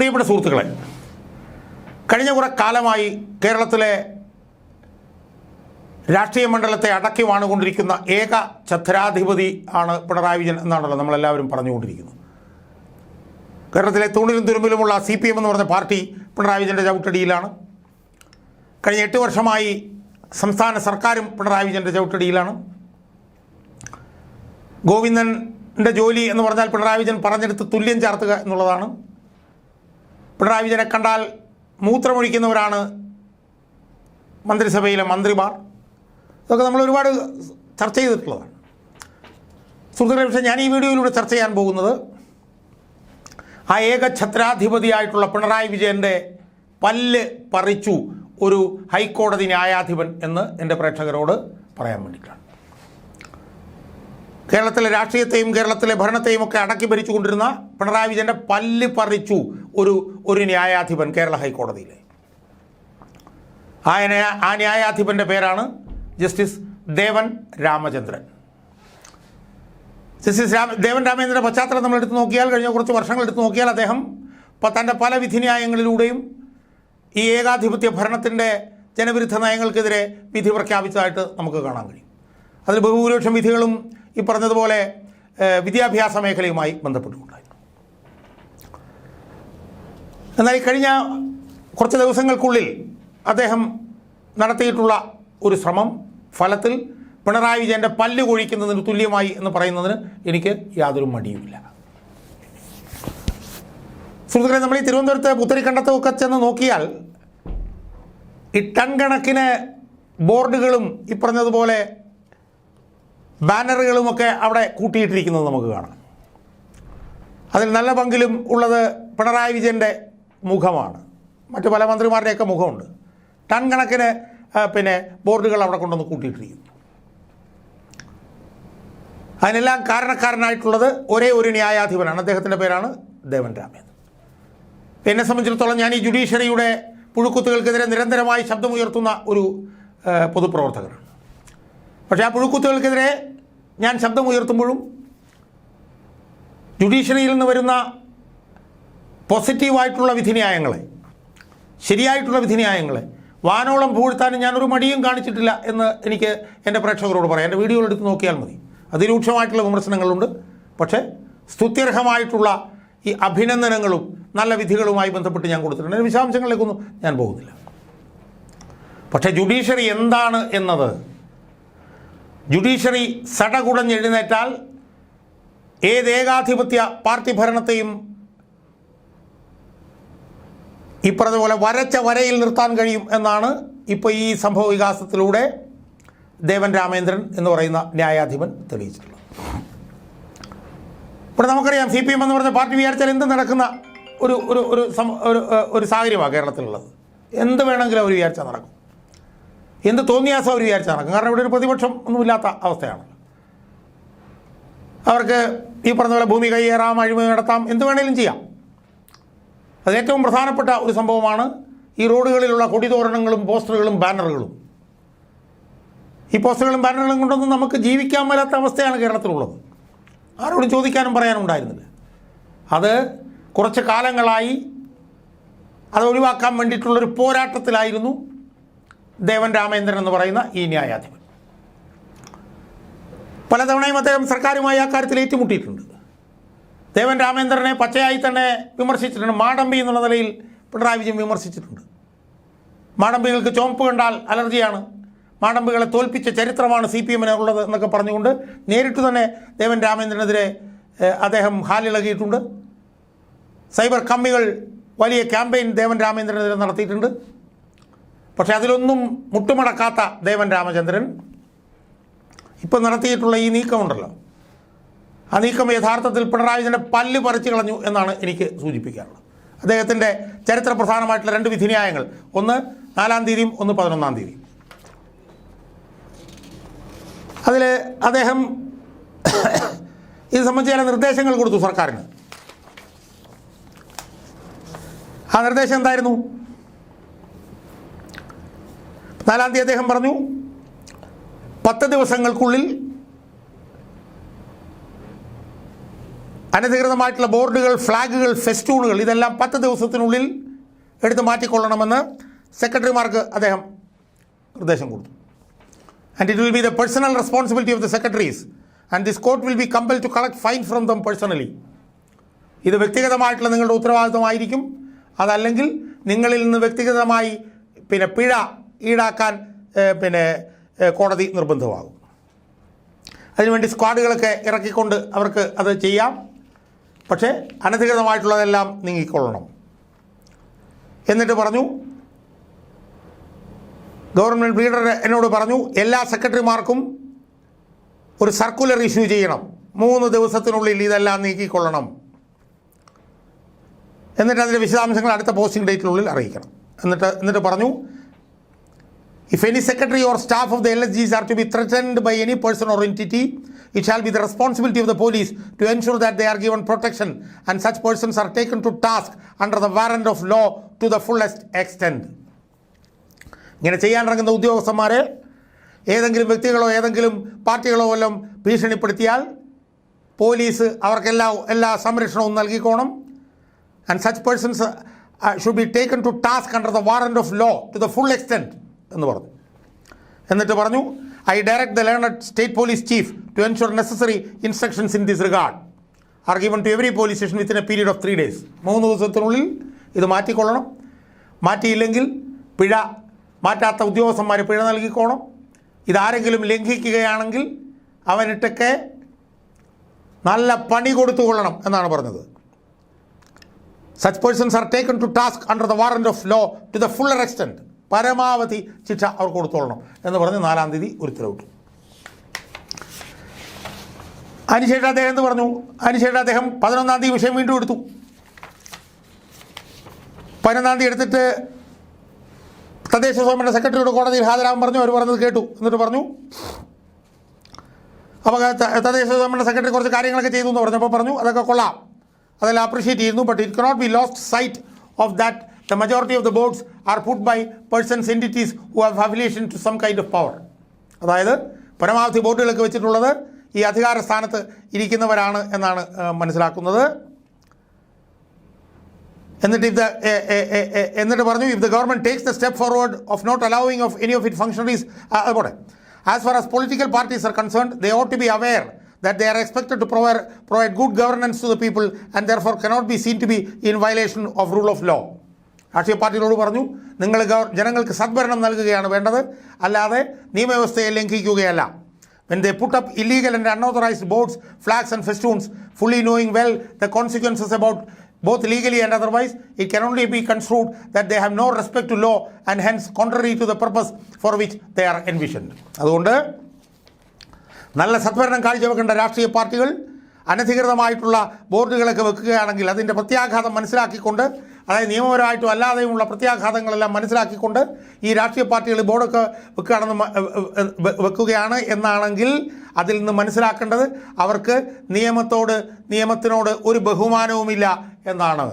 പ്രിയപ്പെട്ട സുഹൃത്തുക്കളെ കഴിഞ്ഞ കുറെ കാലമായി കേരളത്തിലെ രാഷ്ട്രീയ മണ്ഡലത്തെ അടക്കി വാണുകൊണ്ടിരിക്കുന്ന ഏക ഛത്രാധിപതി ആണ് പിണറായി വിജയൻ എന്നാണല്ലോ നമ്മളെല്ലാവരും പറഞ്ഞുകൊണ്ടിരിക്കുന്നത്. കേരളത്തിലെ തൂണിലും തുരുമ്പിലുമുള്ള സി പി എം എന്ന് പറഞ്ഞ പാർട്ടി പിണറായി വിജയന്റെ ചവിട്ടടിയിലാണ്. കഴിഞ്ഞ എട്ട് വർഷമായി സംസ്ഥാന സർക്കാരും പിണറായി വിജയന്റെ ചവിട്ടടിയിലാണ്. ഗോവിന്ദന്റെ ജോലി എന്ന് പറഞ്ഞാൽ പിണറായി വിജയൻ പറഞ്ഞെടുത്ത് തുല്യം ചേർത്തുക എന്നുള്ളതാണ്. പിണറായി വിജയനെ കണ്ടാൽ മൂത്രമൊഴിക്കുന്നവരാണ് മന്ത്രിസഭയിലെ മന്ത്രിമാർ. ഇതൊക്കെ നമ്മൾ ഒരുപാട് ചർച്ച ചെയ്തിട്ടുള്ളതാണ്. സുഹൃത്തുക്കളെ പക്ഷേ ഞാൻ ഈ വീഡിയോയിലൂടെ ചർച്ച ചെയ്യാൻ പോകുന്നത് ആ ഏക ഛത്രാധിപതിയായിട്ടുള്ള പിണറായി വിജയന്റെ പല്ല് പറിച്ചു ഒരു ഹൈക്കോടതി ന്യായാധിപൻ എന്ന് എന്റെ പ്രേക്ഷകരോട് പറയാൻ വേണ്ടിയിട്ടാണ്. കേരളത്തിലെ രാഷ്ട്രീയത്തെയും കേരളത്തിലെ ഭരണത്തെയും ഒക്കെ അടക്കി ഭരിച്ചുകൊണ്ടിരുന്ന പിണറായി വിജയന്റെ പല്ല് പറിച്ചു ഒരു ഒരു ന്യായാധിപൻ കേരള ഹൈക്കോടതിയിലെ. ആ ആ ന്യായാധിപന്റെ പേരാണ് ജസ്റ്റിസ് ദേവൻ രാമചന്ദ്രൻ. ജസ്റ്റിസ് രാമ ദേവൻ രാമചന്ദ്രന്റെ പശ്ചാത്തലം നമ്മൾ എടുത്തു നോക്കിയാൽ കഴിഞ്ഞ കുറച്ച് വർഷങ്ങൾ എടുത്തു നോക്കിയാൽ അദ്ദേഹം തന്റെ പല വിധിന്യായങ്ങളിലൂടെയും ഈ ഏകാധിപത്യ ഭരണത്തിന്റെ ജനവിരുദ്ധ നയങ്ങൾക്കെതിരെ വിധി പ്രഖ്യാപിച്ചതായിട്ട് നമുക്ക് കാണാൻ കഴിയും. അതിൽ ബഹുഭൂരിപക്ഷം വിധികളും ഈ പറഞ്ഞതുപോലെ വിദ്യാഭ്യാസ മേഖലയുമായി ബന്ധപ്പെട്ടുകൊണ്ടായിരുന്നു എന്നാൽ ഈ കഴിഞ്ഞ കുറച്ച് ദിവസങ്ങൾക്കുള്ളിൽ അദ്ദേഹം നടത്തിയിട്ടുള്ള ഒരു ശ്രമം ഫലത്തിൽ പിണറായി വിജയന്റെ പല്ല് കൊഴിക്കുന്നതിന് തുല്യമായി എന്ന് പറയുന്നതിന് എനിക്ക് യാതൊരു മടിയുമില്ല. സുഹൃത്തുക്കളെ നമ്മൾ ഈ തിരുവനന്തപുരത്ത് പുത്തരിക്കണ്ടത്തൊക്കെ ചെന്ന് നോക്കിയാൽ ഈ ടൺ കണക്കിന് ബോർഡുകളും ഈ പറഞ്ഞതുപോലെ ബാനറുകളുമൊക്കെ അവിടെ കൂട്ടിയിട്ടിരിക്കുന്നത് നമുക്ക് കാണാം. അതിൽ നല്ല പങ്കിലും ഉള്ളത് പിണറായി വിജയന്റെ മുഖമാണ്. മറ്റു പല മന്ത്രിമാരുടെയൊക്കെ മുഖമുണ്ട്. ടൺ കണക്കിന് പിന്നെ ബോർഡുകൾ അവിടെ കൊണ്ടുവന്ന് കൂട്ടിയിട്ടിരിക്കുന്നു. അതിനെല്ലാം കാരണക്കാരനായിട്ടുള്ളത് ഒരേ ഒരു ന്യായാധിപനാണ്. അദ്ദേഹത്തിന്റെ പേരാണ് ദേവൻ രാമേന്ദ്രൻ എന്നെ സംബന്ധിച്ചിടത്തോളം ഞാൻ ഈ ജുഡീഷ്യറിയുടെ പുഴുക്കുത്തുകൾക്കെതിരെ നിരന്തരമായി ശബ്ദമുയർത്തുന്ന ഒരു പൊതുപ്രവർത്തകനാണ്. പക്ഷേ ആ പുഴുക്കുത്തുകൾക്കെതിരെ ഞാൻ ശബ്ദം ഉയർത്തുമ്പോഴും ജുഡീഷ്യറിയിൽ നിന്ന് വരുന്ന പോസിറ്റീവായിട്ടുള്ള വിധിന്യായങ്ങളെ ശരിയായിട്ടുള്ള വിധിന്യായങ്ങളെ വാനോളം പൂഴ്ത്താനും ഞാനൊരു മടിയും കാണിച്ചിട്ടില്ല എന്ന് എനിക്ക് എന്റെ പ്രേക്ഷകരോട് പറയാം. എന്റെ വീഡിയോകൾ എടുത്ത് നോക്കിയാൽ മതി. അതിരൂക്ഷമായിട്ടുള്ള വിമർശനങ്ങളുണ്ട്. പക്ഷേ സ്തുത്യർഹമായിട്ടുള്ള ഈ അഭിനന്ദനങ്ങളും നല്ല വിധികളുമായി ബന്ധപ്പെട്ട് ഞാൻ കൊടുത്തിട്ടുണ്ട്. അതിന്റെ വിശദാംശങ്ങളിലേക്കൊന്നും ഞാൻ പോകുന്നില്ല. പക്ഷേ ജുഡീഷ്യറി എന്താണ് എന്നത് ജുഡീഷ്യറി സടകുടഞ്ഞെഴുന്നേറ്റാൽ ഏത് ഏകാധിപത്യ പാർട്ടി ഭരണത്തെയും ഈ പറഞ്ഞതുപോലെ വരച്ച വരയിൽ നിർത്താൻ കഴിയും എന്നാണ് ഇപ്പോൾ ഈ സംഭവ വികാസത്തിലൂടെ ദേവൻ രാമേന്ദ്രൻ എന്ന് പറയുന്ന ന്യായാധിപൻ തെളിയിച്ചിട്ടുള്ളത്. ഇവിടെ നമുക്കറിയാം സി പി എം എന്ന് പറഞ്ഞ പാർട്ടി വിചാരിച്ചാൽ എന്ത് നടക്കുന്ന ഒരു ഒരു ഒരു ഒരു സാഹചര്യമാണ് കേരളത്തിലുള്ളത്. എന്ത് വേണമെങ്കിലും അവർ വിചാരിച്ചാൽ നടക്കും. എന്ത് തോന്നിയാസം അവർ വിചാരിച്ചാൽ നടക്കും. കാരണം ഇവിടെ ഒരു പ്രതിപക്ഷം ഒന്നുമില്ലാത്ത അവസ്ഥയാണ്. അവർക്ക് ഈ പറഞ്ഞ പോലെ ഭൂമി കൈയേറാം അഴിമതി നടത്താം എന്ത് വേണേലും ചെയ്യാം. അത് ഏറ്റവും പ്രധാനപ്പെട്ട ഒരു സംഭവമാണ് ഈ റോഡുകളിലുള്ള കൊടിതോരണങ്ങളും പോസ്റ്ററുകളും ബാനറുകളും. ഈ പോസ്റ്ററുകളും ബാനറുകളും കൊണ്ടൊന്നും നമുക്ക് ജീവിക്കാൻ മേലാത്ത അവസ്ഥയാണ് കേരളത്തിലുള്ളത്. ആരോടും ചോദിക്കാനും പറയാനും ഉണ്ടായിരുന്നില്ല. അത് കുറച്ച് കാലങ്ങളായി അത് ഒഴിവാക്കാൻ വേണ്ടിയിട്ടുള്ളൊരു പോരാട്ടത്തിലായിരുന്നു. ദേവൻ രാമേന്ദ്രൻ എന്ന് പറയുന്ന ഈ ന്യായാധിപൻ. പലതവണയും അദ്ദേഹം സർക്കാരുമായി ആ കാര്യത്തിൽ ഏറ്റുമുട്ടിയിട്ടുണ്ട്. ദേവൻ രാമേന്ദ്രനെ പച്ചയായി തന്നെ വിമർശിച്ചിട്ടുണ്ട്. മാടമ്പി എന്നുള്ള നിലയിൽ പിണറായി വിജയൻ വിമർശിച്ചിട്ടുണ്ട്. മാടമ്പികൾക്ക് ചുവപ്പ് കണ്ടാൽ അലർജിയാണ്. മാടമ്പികളെ തോൽപ്പിച്ച ചരിത്രമാണ് സി പി എമ്മിന് ഉള്ളത് എന്നൊക്കെ പറഞ്ഞുകൊണ്ട് നേരിട്ട് തന്നെ ദേവൻ രാമേന്ദ്രനെതിരെ അദ്ദേഹം ഹാലിളകിയിട്ടുണ്ട്. സൈബർ കമ്മികൾ വലിയ ക്യാമ്പയിൻ ദേവൻ രാമേന്ദ്രനെതിരെ നടത്തിയിട്ടുണ്ട്. പക്ഷേ അതിലൊന്നും മുട്ടുമടക്കാത്ത ദേവൻ രാമചന്ദ്രൻ ഇപ്പം നടത്തിയിട്ടുള്ള ഈ നീക്കമുണ്ടല്ലോ ആ നീക്കം യഥാർത്ഥത്തിൽ പിണറായി വിജയന്റെ പല്ല് പറിച്ചു കളഞ്ഞു എന്നാണ് എനിക്ക് സൂചിപ്പിക്കാനുള്ളത്. അദ്ദേഹത്തിന്റെ ചരിത്ര പ്രധാനമായിട്ടുള്ള രണ്ട് വിധിന്യായങ്ങൾ. ഒന്ന് നാലാം തീയതിയും ഒന്ന് പതിനൊന്നാം തീയതി. അതിൽ അദ്ദേഹം ഇത് സംബന്ധിച്ച് ചില നിർദ്ദേശങ്ങൾ കൊടുത്തു സർക്കാരിന്. ആ നിർദ്ദേശം എന്തായിരുന്നു? നാലാം തീയതി അദ്ദേഹം പറഞ്ഞു പത്ത് ദിവസങ്ങൾക്കുള്ളിൽ അനധികൃതമായിട്ടുള്ള ബോർഡുകൾ ഫ്ലാഗുകൾ ഫെസ്റ്റൂണുകൾ ഇതെല്ലാം പത്ത് ദിവസത്തിനുള്ളിൽ എടുത്ത് മാറ്റിക്കൊള്ളണമെന്ന് സെക്രട്ടറിമാർക്ക് അദ്ദേഹം നിർദ്ദേശം കൊടുത്തു. And it will be the personal responsibility of the secretaries and this court will be compel to collect fine from them personally ഇത് വ്യക്തിഗതമായിട്ടുള്ള നിങ്ങളുടെ ഉത്തരവാദിത്വമായിരിക്കും അതല്ലെങ്കിൽ നിങ്ങളിൽ നിന്ന് വ്യക്തിഗതമായി പിന്നെ പിഴ ഈടാക്കാൻ പിന്നെ കോടതി നിർബന്ധമാകും. അതിനുവേണ്ടി സ്ക്വാഡുകളൊക്കെ ഇറക്കിക്കൊണ്ട് അവർക്ക് അത് ചെയ്യാം. പക്ഷേ അനധികൃതമായിട്ടുള്ളതെല്ലാം നീങ്ങിക്കൊള്ളണം. എന്നിട്ട് പറഞ്ഞു ഗവൺമെന്റ് ലീഡർ എന്നോട് പറഞ്ഞു എല്ലാ സെക്രട്ടറിമാർക്കും ഒരു സർക്കുലർ ഇഷ്യൂ ചെയ്യണം. മൂന്ന് ദിവസത്തിനുള്ളിൽ ഇതെല്ലാം നീക്കിക്കൊള്ളണം. എന്നിട്ട് അതിന്റെ വിശദാംശങ്ങൾ അടുത്ത പോസ്റ്റിംഗ് ഡേറ്റിനുള്ളിൽ അറിയിക്കണം. എന്നിട്ട് എന്നിട്ട് പറഞ്ഞു secretary or staff of the L S Gs are to be threatened by any person or entity it shall be the responsibility of the police to ensure that they are given protection and such persons are taken to task under the warrant of law to the fullest extent ഇങ്ങനെ ചെയ്യാനിറങ്ങുന്ന ഉദ്യോഗസ്ഥന്മാരെ ഏതെങ്കിലും വ്യക്തികളോ ഏതെങ്കിലും പാർട്ടികളോ വല്ലതും ഭീഷണിപ്പെടുത്തിയാൽ police അവർക്കെല്ലാ എല്ലാ സംരക്ഷണവും നൽകിക്കോണം. And such persons should be taken to task under the warrant of law to the full extent എന്ന് പറഞ്ഞു. എന്നിട്ട് പറഞ്ഞു I direct the learned state police chief to ensure necessary instructions in this regard are given to every police station within a period of three days മൂന്ന് ദിവസത്തിനുള്ളിൽ ഇത് മാറ്റിക്കൊള്ളണം. മാറ്റിയില്ലെങ്കിൽ പിഴ മാറ്റാത്ത ഉദ്യോഗസ്ഥന്മാർ പിഴ നൽകിക്കോണം. ഇതാരെങ്കിലും ലംഘിക്കുകയാണെങ്കിൽ അവനിട്ടൊക്കെ നല്ല പണി കൊടുത്തു കൊള്ളണം എന്നാണ് പറഞ്ഞത്. Such persons are taken to task under the warrant of law to the fuller extent പരമാവധി ശിക്ഷ അവർ കൊടുത്തോളണം എന്ന് പറഞ്ഞ് നാലാം തീയതി ഉത്തരവിട്ടു അതിനുശേഷം അദ്ദേഹം എന്ത് പറഞ്ഞു? അതിനുശേഷം അദ്ദേഹം പതിനൊന്നാം തീയതി വിഷയം വീണ്ടും എടുത്തു. പതിനൊന്നാം തീയതി എടുത്തിട്ട് തദ്ദേശ സ്വയംഭരണ സെക്രട്ടറിയോട് കോടതിയിൽ ഹാജരാകാൻ പറഞ്ഞു. അവർ പറഞ്ഞത് കേട്ടു. എന്നിട്ട് പറഞ്ഞു അപ്പോൾ തദ്ദേശ സ്വയംഭരണ സെക്രട്ടറി കുറച്ച് കാര്യങ്ങളൊക്കെ ചെയ്തു എന്ന് പറഞ്ഞപ്പോൾ പറഞ്ഞു അതൊക്കെ കൊള്ളാം. അതെല്ലാം അപ്രീഷിയേറ്റ് ചെയ്യുന്നു but it cannot be lost sight of that the majority of the boards are put by persons entities who have affiliation to some kind of power അതായത് പരമാവധി ബോർഡുകളൊക്കെ വെച്ചിട്ടുള്ളത് ഈ അധികാര സ്ഥാനത്ത് ഇരിക്കുന്നവരാണ് എന്നാണ് മനസ്സിലാക്കുന്നത്. എന്നിട്ട് ഇഫ് എ- എന്നിട്ട് പറഞ്ഞു if the government takes the step forward of not allowing of any of it functionaries അതുപോലെ as far as political parties are concerned they ought to be aware that they are expected to provide, provide good governance to the people and therefore cannot be seen to be in violation of rule of law. രാഷ്ട്രീയ പാർട്ടികളോട് പറഞ്ഞു നിങ്ങൾ ജനങ്ങൾക്ക് സദ്ഭരണം നൽകുകയാണ് വേണ്ടത് അല്ലാതെ നിയമവ്യവസ്ഥയെ ലംഘിക്കുകയല്ല when they put up illegal and unauthorized boards, flags and festoons, fully knowing well the consequences about both legally and otherwise, it can only be construed that they have no respect to law and hence contrary to the purpose for which they are envisioned. അതുകൊണ്ട് നല്ല സദ്ഭരണം കാഴ്ചവെക്കേണ്ട രാഷ്ട്രീയ പാർട്ടികൾ അനധികൃതമായിട്ടുള്ള ബോർഡുകളൊക്കെ വെക്കുകയാണെങ്കിൽ അതിന്റെ പ്രത്യാഘാതം മനസ്സിലാക്കിക്കൊണ്ട് അതായത് നിയമപരമായിട്ടും അല്ലാതെയുമുള്ള പ്രത്യാഘാതങ്ങളെല്ലാം മനസ്സിലാക്കിക്കൊണ്ട് ഈ രാഷ്ട്രീയ പാർട്ടികൾ ബോർഡൊക്കെ വെക്കുകയാണെന്ന് വെക്കുകയാണ് എന്നാണെങ്കിൽ അതിൽ നിന്ന് മനസ്സിലാക്കേണ്ടത് അവർക്ക് നിയമത്തോട് നിയമത്തിനോട് ഒരു ബഹുമാനവുമില്ല എന്നാണ്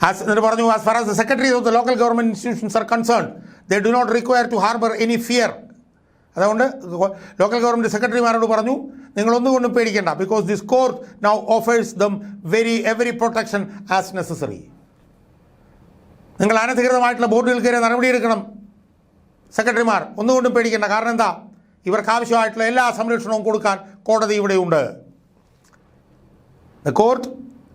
As as far as the secretaries of the local government institutions are concerned, they do not require to harbor any fear. അതുകൊണ്ട് ലോക്കൽ ഗവൺമെന്റ് സെക്രട്ടറിമാരോട് പറഞ്ഞു നിങ്ങളൊന്നുകൊണ്ടും പേടിക്കേണ്ട because this court now offers them very every protection as necessary നിങ്ങൾ അനധികൃതമായിട്ടുള്ള ബോർഡുകൾക്കെതിരെ നടപടിയെടുക്കണം സെക്രട്ടറിമാർ. ഒന്നുകൊണ്ടും പേടിക്കേണ്ട. കാരണം എന്താ? ഇവർക്ക് ആവശ്യമായിട്ടുള്ള എല്ലാ സംരക്ഷണവും കൊടുക്കാൻ കോടതി ഇവിടെയുണ്ട്. The court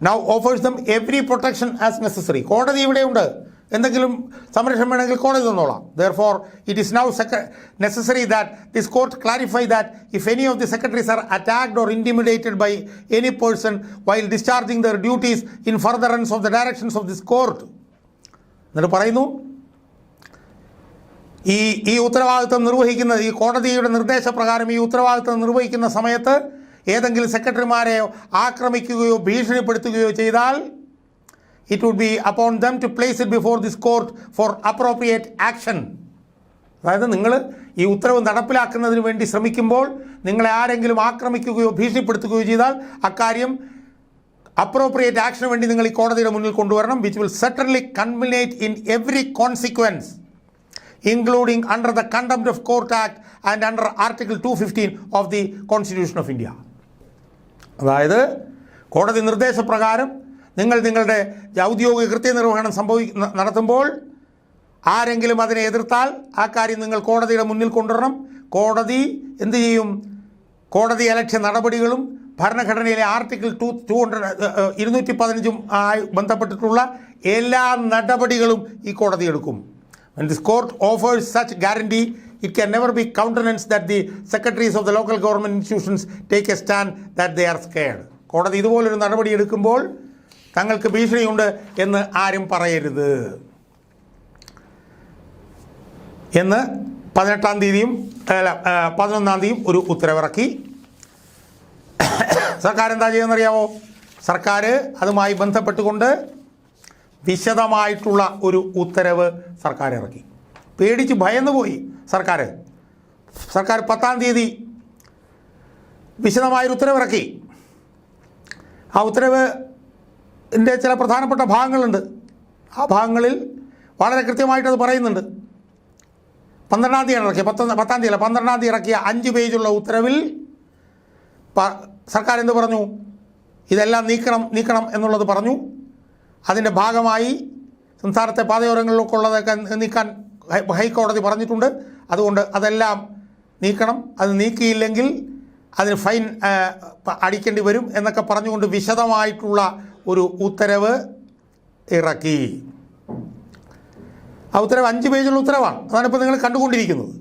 now offers them every protection as necessary കോടതി ഇവിടെയുണ്ട്. എന്തെങ്കിലും സംരക്ഷണം വേണമെങ്കിൽ കോടതി തന്നോളാം. Therefore it is now necessary that this court clarify that if any of the secretaries are attacked or intimidated by any person while discharging their duties in furtherance of the directions of this court എന്നിട്ട് പറയുന്നു ഈ ഈ ഉത്തരവാദിത്വം നിർവഹിക്കുന്ന ഈ കോടതിയുടെ നിർദ്ദേശപ്രകാരം ഈ ഉത്തരവാദിത്വം നിർവഹിക്കുന്ന സമയത്ത് ഏതെങ്കിലും സെക്രട്ടറിമാരെയോ ആക്രമിക്കുകയോ ഭീഷണിപ്പെടുത്തുകയോ ചെയ്താൽ it would be upon them to place it before this court for appropriate action. അതായത് നിങ്ങൾ ഈ ഉത്തരവ് നടപ്പിലാക്കുന്നതിന് വേണ്ടി ശ്രമിക്കുമ്പോൾ നിങ്ങളെ ആരെങ്കിലും ആക്രമിക്കുകയോ ഭീഷണിപ്പെടുത്തുകയോ ചെയ്താൽ അക്കാര്യം അപ്രോപ്രിയേറ്റ് ആക്ഷന് വേണ്ടി നിങ്ങൾ ഈ കോടതിയുടെ മുന്നിൽ കൊണ്ടുവരണം which will certainly culminate in every consequence including under the contempt of court act and under article two fifteen of the constitution of India അതായത് കോടതി നിർദ്ദേശപ്രകാരം നിങ്ങൾ നിങ്ങളുടെ ഔദ്യോഗിക കൃത്യനിർവഹണം സംഭവി നടത്തുമ്പോൾ ആരെങ്കിലും അതിനെ എതിർത്താൽ ആ കാര്യം നിങ്ങൾ കോടതിയുടെ മുന്നിൽ കൊണ്ടുവരണം. കോടതി എന്തു ചെയ്യും? കോടതി അലക്ഷ്യ നടപടികളും ഭരണഘടനയിലെ ആർട്ടിക്കിൾ ടു ടു ഹൺഡ്രഡ് ഇരുന്നൂറ്റി പതിനഞ്ചും ആയി ബന്ധപ്പെട്ടിട്ടുള്ള എല്ലാ നടപടികളും ഈ കോടതി എടുക്കും. And court offers such guarantee, it can never be countenance that the secretaries of the local government institutions take a stand that they are scared. കോടതി ഇതുപോലൊരു നടപടി എടുക്കുമ്പോൾ തങ്ങൾക്ക് ഭീഷണിയുണ്ട് എന്ന് ആരും പറയരുത്. എന്ന് പതിനെട്ടാം തീയതിയും അല്ല പതിനൊന്നാം തീയതിയും ഒരു ഉത്തരവിറക്കി. സർക്കാർ എന്താ ചെയ്യുന്നറിയാമോ സർക്കാർ അതുമായി ബന്ധപ്പെട്ടുകൊണ്ട് വിശദമായിട്ടുള്ള ഒരു ഉത്തരവ് സർക്കാർ ഇറക്കി പേടിച്ച് ഭയന്നു പോയി സർക്കാർ സർക്കാർ പത്താം തീയതി വിശദമായൊരു ഉത്തരവിറക്കി. ആ ഉത്തരവ് ന്റെ ചില പ്രധാനപ്പെട്ട ഭാഗങ്ങളുണ്ട്. ആ ഭാഗങ്ങളിൽ വളരെ കൃത്യമായിട്ടത് പറയുന്നുണ്ട്. പന്ത്രണ്ടാം തീയതി ഇറക്കിയ പത്തൊന്ന് പത്താം തീയതി അല്ല പന്ത്രണ്ടാം തീയതി ഇറക്കിയ അഞ്ച് പേജുള്ള ഉത്തരവിൽ സർക്കാർ എന്ത് പറഞ്ഞു? ഇതെല്ലാം നീക്കണം നീക്കണം എന്നുള്ളത് പറഞ്ഞു. അതിന്റെ ഭാഗമായി സംസ്ഥാനത്തെ പാതയോരങ്ങളിലൊക്കെ ഉള്ളതൊക്കെ നീക്കാൻ ഹൈക്കോടതി പറഞ്ഞിട്ടുണ്ട്. അതുകൊണ്ട് അതെല്ലാം നീക്കണം. അത് നീക്കിയില്ലെങ്കിൽ അതിന് ഫൈൻ അടിക്കേണ്ടി വരും എന്നൊക്കെ പറഞ്ഞുകൊണ്ട് വിശദമായിട്ടുള്ള ഒരു ഉത്തരവ് ഇറക്കി. ആ ഉത്തരവ് അഞ്ച് പേജുള്ള ഉത്തരവാണ്. അതാണ് ഇപ്പോൾ നിങ്ങൾ കണ്ടുകൊണ്ടിരിക്കുന്നത്.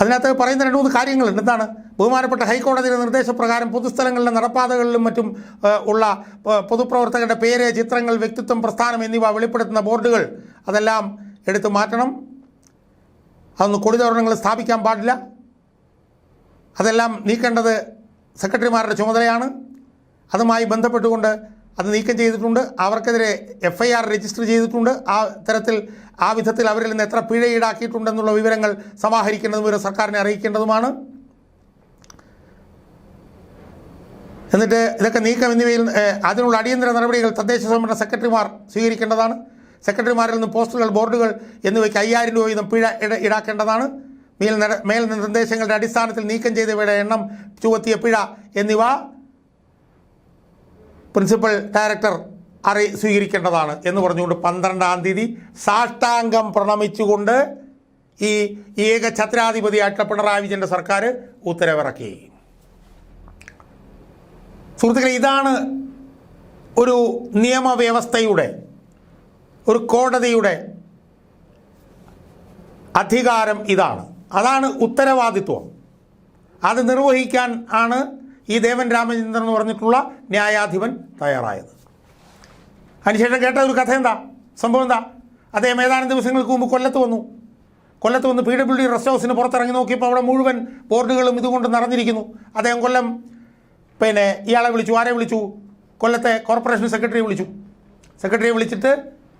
അതിനകത്ത് പറയുന്ന രണ്ട് മൂന്ന് കാര്യങ്ങളുണ്ട്. എന്താണ്? ബഹുമാനപ്പെട്ട ഹൈക്കോടതിയുടെ നിർദ്ദേശപ്രകാരം പൊതുസ്ഥലങ്ങളിലും നടപ്പാതകളിലും മറ്റും ഉള്ള പൊതുപ്രവർത്തകരുടെ പേര് ചിത്രങ്ങൾ വ്യക്തിത്വം പ്രസ്ഥാനം എന്നിവ വെളിപ്പെടുത്തുന്ന ബോർഡുകൾ അതെല്ലാം എടുത്തു മാറ്റണം. അതൊന്നും കൊടിതോരണങ്ങൾ സ്ഥാപിക്കാൻ പാടില്ല. അതെല്ലാം നീക്കേണ്ടത് സെക്രട്ടറിമാരുടെ ചുമതലയാണ്. അതുമായി ബന്ധപ്പെട്ടുകൊണ്ട് അത് നീക്കം ചെയ്തിട്ടുണ്ട്. അവർക്കെതിരെ എഫ് ഐ ആർ രജിസ്റ്റർ ചെയ്തിട്ടുണ്ട്. ആ തരത്തിൽ ആ വിധത്തിൽ അവരിൽ നിന്ന് എത്ര പിഴ ഈടാക്കിയിട്ടുണ്ടെന്നുള്ള വിവരങ്ങൾ സമാഹരിക്കേണ്ടതും ഒരു സർക്കാരിനെ അറിയിക്കേണ്ടതുമാണ്. എന്നിട്ട് ഇതൊക്കെ നീക്കം എന്നിവയിൽ അതിനുള്ള അടിയന്തര നടപടികൾ തദ്ദേശ സ്വയംഭരണ സെക്രട്ടറിമാർ സ്വീകരിക്കേണ്ടതാണ്. സെക്രട്ടറിമാരിൽ നിന്ന് പോസ്റ്റുകൾ ബോർഡുകൾ എന്നിവയ്ക്ക് അയ്യായിരം രൂപ വീതം പിഴ ഇട- ഈടാക്കേണ്ടതാണ്. മേൽ മേൽ നിർദ്ദേശങ്ങളുടെ അടിസ്ഥാനത്തിൽ നീക്കം ചെയ്തവയുടെ എണ്ണം ചുവത്തിയ പിഴ എന്നിവ പ്രിൻസിപ്പൽ ഡയറക്ടർ അറി സ്വീകരിക്കേണ്ടതാണ് എന്ന് പറഞ്ഞുകൊണ്ട് പന്ത്രണ്ടാം തീയതി സാഷ്ടാംഗം പ്രണമിച്ചുകൊണ്ട് ഈ ഏക ഛത്രാധിപതിയായിട്ടുള്ള പിണറായി വിജയന്റെ സർക്കാർ ഉത്തരവിറക്കി. സുഹൃത്തുക്കളെ ഇതാണ് ഒരു നിയമവ്യവസ്ഥയുടെ ഒരു കോടതിയുടെ അധികാരം ഇതാണ്. അതാണ് ഉത്തരവാദിത്വം. അത് നിർവഹിക്കാൻ ആണ് ഈ ദേവൻ രാമചന്ദ്രൻ എന്ന് പറഞ്ഞിട്ടുള്ള ന്യായാധിപൻ തയ്യാറായത്. അതിനുശേഷം കേട്ട ഒരു കഥ എന്താ? സംഭവം എന്താ? അദ്ദേഹം ഏതാനും ദിവസങ്ങൾക്ക് മുമ്പ് കൊല്ലത്ത് വന്നു. കൊല്ലത്ത് വന്ന് പി ഡബ്ല്യു ഡി റെസ്റ്റ് ഹൗസിന് പുറത്തിറങ്ങി നോക്കിയപ്പോൾ അവിടെ മുഴുവൻ ബോർഡുകളും ഇതുകൊണ്ട് നിറഞ്ഞിരിക്കുന്നു. അദ്ദേഹം കൊല്ലം പിന്നെ ഇയാളെ വിളിച്ചു ആരെ വിളിച്ചു? കൊല്ലത്തെ കോർപ്പറേഷൻ സെക്രട്ടറിയെ വിളിച്ചു. സെക്രട്ടറിയെ വിളിച്ചിട്ട്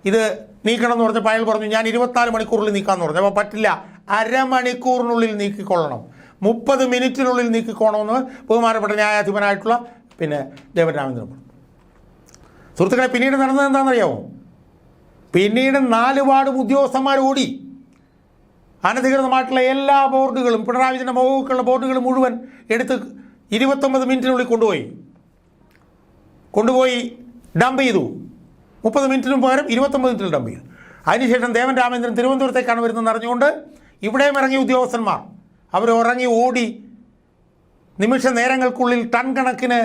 ഇത് നീക്കണം എന്ന് പറഞ്ഞപ്പോൾ അയാൾ പറഞ്ഞു ഞാൻ ഇരുപത്തിനാല് മണിക്കൂറിൽ നീക്കാമെന്ന് പറഞ്ഞു. അപ്പോൾ പറ്റില്ല അരമണിക്കൂറിനുള്ളിൽ നീക്കിക്കൊള്ളണം. മുപ്പത് മിനിറ്റിനുള്ളിൽ നീക്കിക്കോണമെന്ന് ബഹുമാനപ്പെട്ട ന്യായാധിപനായിട്ടുള്ള പിന്നെ ദേവൻ രാമേന്ദ്രൻ സുഹൃത്തുക്കളെ പിന്നീട് നടന്നത് എന്താണെന്നറിയാമോ പിന്നീട് നാല് വാർഡ് ഉദ്യോഗസ്ഥന്മാർ ഓടി. അനധികൃതമായിട്ടുള്ള എല്ലാ ബോർഡുകളും പിണറായി വിജയന്റെ മുഖമൊക്കെയുള്ള ബോർഡുകൾ മുഴുവൻ എടുത്ത് ഇരുപത്തൊമ്പത് മിനിറ്റിനുള്ളിൽ കൊണ്ടുപോയി. കൊണ്ടുപോയി ഡംപ് ചെയ്തു. മുപ്പത് മിനിറ്റിനും പകരം ഇരുപത്തൊമ്പത് മിനിറ്റിൽ ഡംപ് ചെയ്തു. അതിനുശേഷം ദേവൻ രാമേന്ദ്രൻ തിരുവനന്തപുരത്തേക്കാണ് വരുന്നതെന്ന് അറിഞ്ഞുകൊണ്ട് ഇവിടെയും ഇറങ്ങിയ ഉദ്യോഗസ്ഥന്മാർ അവർ ഉറങ്ങി ഓടി നിമിഷ നേരങ്ങൾക്കുള്ളിൽ ടൺ കണക്കിന്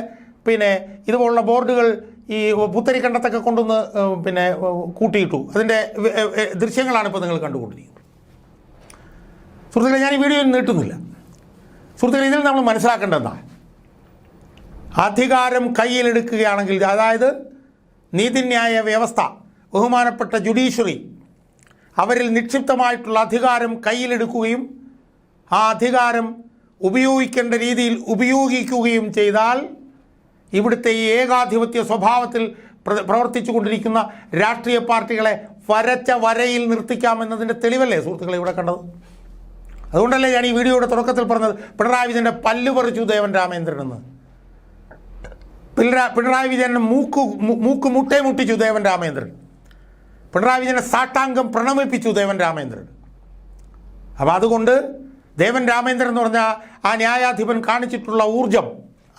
പിന്നെ ഇതുപോലുള്ള ബോർഡുകൾ ഈ പുത്തരിക്കണ്ടത്തൊക്കെ കൊണ്ടുവന്ന് ഏഹ്, പിന്നെ കൂട്ടിയിട്ടു. അതിന്റെ ദൃശ്യങ്ങളാണ് ഇപ്പോൾ നിങ്ങൾ കണ്ടുകൊണ്ടിരിക്കുന്നത്. സുഹൃത്തുക്കളെ ഞാൻ ഈ വീഡിയോ നീട്ടുന്നില്ല. സുഹൃത്തുക്കളെ ഇതിൽ നമ്മൾ മനസ്സിലാക്കേണ്ടതാണ്. അധികാരം കയ്യിലെടുക്കുകയാണെങ്കിൽ അതായത് നീതിന്യായ വ്യവസ്ഥ ബഹുമാനപ്പെട്ട ജുഡീഷ്യറി അവരിൽ നിക്ഷിപ്തമായിട്ടുള്ള അധികാരം കയ്യിലെടുക്കുകയും ആ അധികാരം ഉപയോഗിക്കേണ്ട രീതിയിൽ ഉപയോഗിക്കുകയും ചെയ്താൽ ഇവിടുത്തെ ഈ ഏകാധിപത്യ സ്വഭാവത്തിൽ പ്ര- പ്രവർത്തിച്ചു കൊണ്ടിരിക്കുന്ന രാഷ്ട്രീയ പാർട്ടികളെ വരച്ച വരയിൽ നിർത്തിക്കാമെന്നതിന്റെ തെളിവല്ലേ സുഹൃത്തുക്കളെ ഇവിടെ കണ്ടത്? അതുകൊണ്ടല്ലേ ഞാൻ ഈ വീഡിയോയുടെ തുടക്കത്തിൽ പറഞ്ഞത് പിണറായി വിജയന്റെ പല്ല് പറിച്ചു ദേവൻ രാമേന്ദ്രൻ എന്ന്. പിണറാ പിണറായി വിജയനെ മൂക്ക് മൂക്ക് മുട്ടേ മുട്ടിച്ചു ദേവൻ രാമേന്ദ്രൻ. പിണറായി വിജയനെ സാട്ടാംഗം പ്രണമിപ്പിച്ചു ദേവൻ രാമേന്ദ്രൻ. അപ്പോൾ അതുകൊണ്ട് ദേവൻ രാമേന്ദ്രൻ എന്ന് പറഞ്ഞ ആ ന്യായാധിപൻ കാണിച്ചിട്ടുള്ള ഊർജം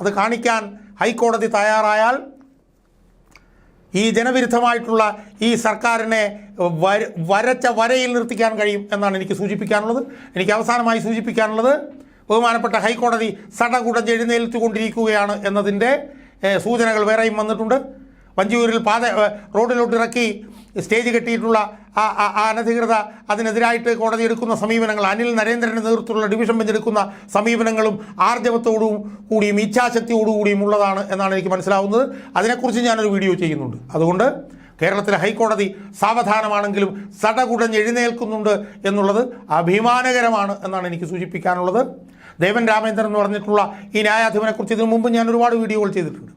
അത് കാണിക്കാൻ ഹൈക്കോടതി തയ്യാറായാൽ ഈ ജനവിരുദ്ധമായിട്ടുള്ള ഈ സർക്കാരിനെ വരച്ച വരയിൽ നിർത്തിക്കാൻ കഴിയും എന്നാണ് എനിക്ക് സൂചിപ്പിക്കാനുള്ളത്. എനിക്ക് അവസാനമായി സൂചിപ്പിക്കാനുള്ളത് ബഹുമാനപ്പെട്ട ഹൈക്കോടതി സടകുടഞ്ഞ് എഴുന്നേൽത്തുകൊണ്ടിരിക്കുകയാണ് എന്നതിന്റെ സൂചനകൾ വേറെയും വന്നിട്ടുണ്ട്. വഞ്ചിയൂരിൽ പാത റോഡിലോട്ടിറക്കി സ്റ്റേജ് കെട്ടിയിട്ടുള്ള ആ അനധികൃത അതിനെതിരായിട്ട് കോടതി എടുക്കുന്ന സമീപനങ്ങൾ അനിൽ നരേന്ദ്രന്റെ നേതൃത്വത്തിലുള്ള ഡിവിഷൻ ബെഞ്ച് എടുക്കുന്ന സമീപനങ്ങളും ആർജവത്തോടും കൂടിയും ഇച്ഛാശക്തിയോടുകൂടിയും ഉള്ളതാണ് എന്നാണ് എനിക്ക് മനസ്സിലാവുന്നത്. അതിനെക്കുറിച്ച് ഞാനൊരു വീഡിയോ ചെയ്യുന്നുണ്ട്. അതുകൊണ്ട് കേരളത്തിലെ ഹൈക്കോടതി സാവധാനമാണെങ്കിലും സടകുടഞ്ഞ് എഴുന്നേൽക്കുന്നുണ്ട് എന്നുള്ളത് അഭിമാനകരമാണ് എന്നാണ് എനിക്ക് സൂചിപ്പിക്കാനുള്ളത്. ദേവൻ രാമേന്ദ്രൻ എന്ന് പറഞ്ഞിട്ടുള്ള ഈ ന്യായാധിപനെക്കുറിച്ച് ഇതിനു മുമ്പ് ഞാൻ ഒരുപാട് വീഡിയോകൾ ചെയ്തിട്ടുണ്ട്.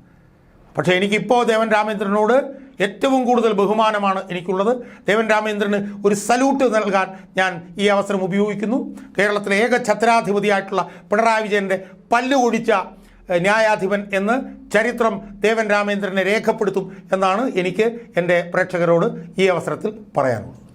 പക്ഷേ എനിക്കിപ്പോൾ ദേവൻ രാമേന്ദ്രനോട് ഏറ്റവും കൂടുതൽ ബഹുമാനമാണ് എനിക്കുള്ളത്. ദേവൻ രാമേന്ദ്രന് ഒരു സല്യൂട്ട് നൽകാൻ ഞാൻ ഈ അവസരം ഉപയോഗിക്കുന്നു. കേരളത്തിലെ ഏക ഛത്രാധിപതിയായിട്ടുള്ള പിണറായി വിജയന്റെ പല്ലുകൊടിച്ച ന്യായാധിപൻ എന്ന് ചരിത്രം ദേവൻ രാമേന്ദ്രനെ രേഖപ്പെടുത്തും എന്നാണ് എനിക്ക് എന്റെ പ്രേക്ഷകരോട് ഈ അവസരത്തിൽ പറയാനുള്ളത്.